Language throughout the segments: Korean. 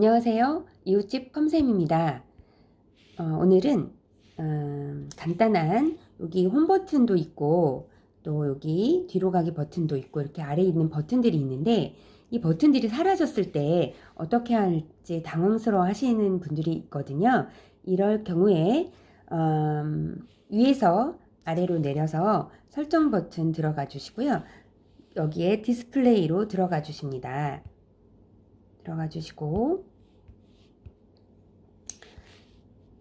안녕하세요. 이웃집 컴쌤입니다. 어, 오늘은 음, 간단한 여기 홈 버튼도 있고 또 여기 뒤로 가기 버튼도 있고 이렇게 아래에 있는 버튼들이 있는데 이 버튼들이 사라졌을 때 어떻게 할지 당황스러워 하시는 분들이 있거든요. 이럴 경우에 음, 위에서 아래로 내려서 설정 버튼 들어가 주시고요. 여기에 디스플레이로 들어가 주십니다. 들어가 주시고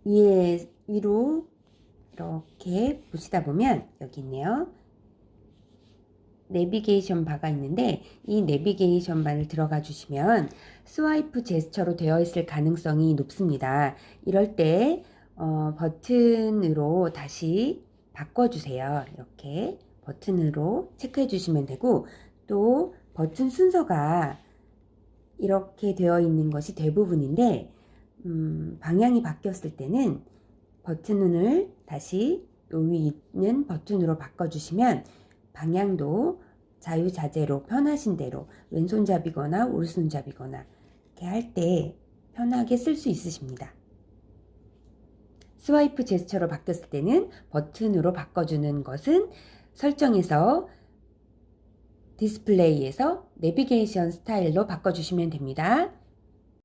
위에 위로 이렇게 보시다 보면 여기 있네요. 내비게이션 바가 있는데 이 내비게이션 바를 들어가 주시면 스와이프 제스처로 되어 있을 가능성이 높습니다. 이럴 때 어, 버튼으로 다시 바꿔주세요. 이렇게 버튼으로 체크해 주시면 되고 또 버튼 순서가 이렇게 되어 있는 것이 대부분인데 음, 방향이 바뀌었을 때는 버튼을 다시 요위 있는 버튼으로 바꿔주시면 방향도 자유자재로 편하신 대로 왼손잡이거나 오른손잡이거나 이렇게 할 때 편하게 쓸 수 있으십니다. 스와이프 제스처로 바뀌었을 때는 버튼으로 바꿔주는 것은 설정에서 디스플레이에서 내비게이션 스타일로 바꿔주시면 됩니다.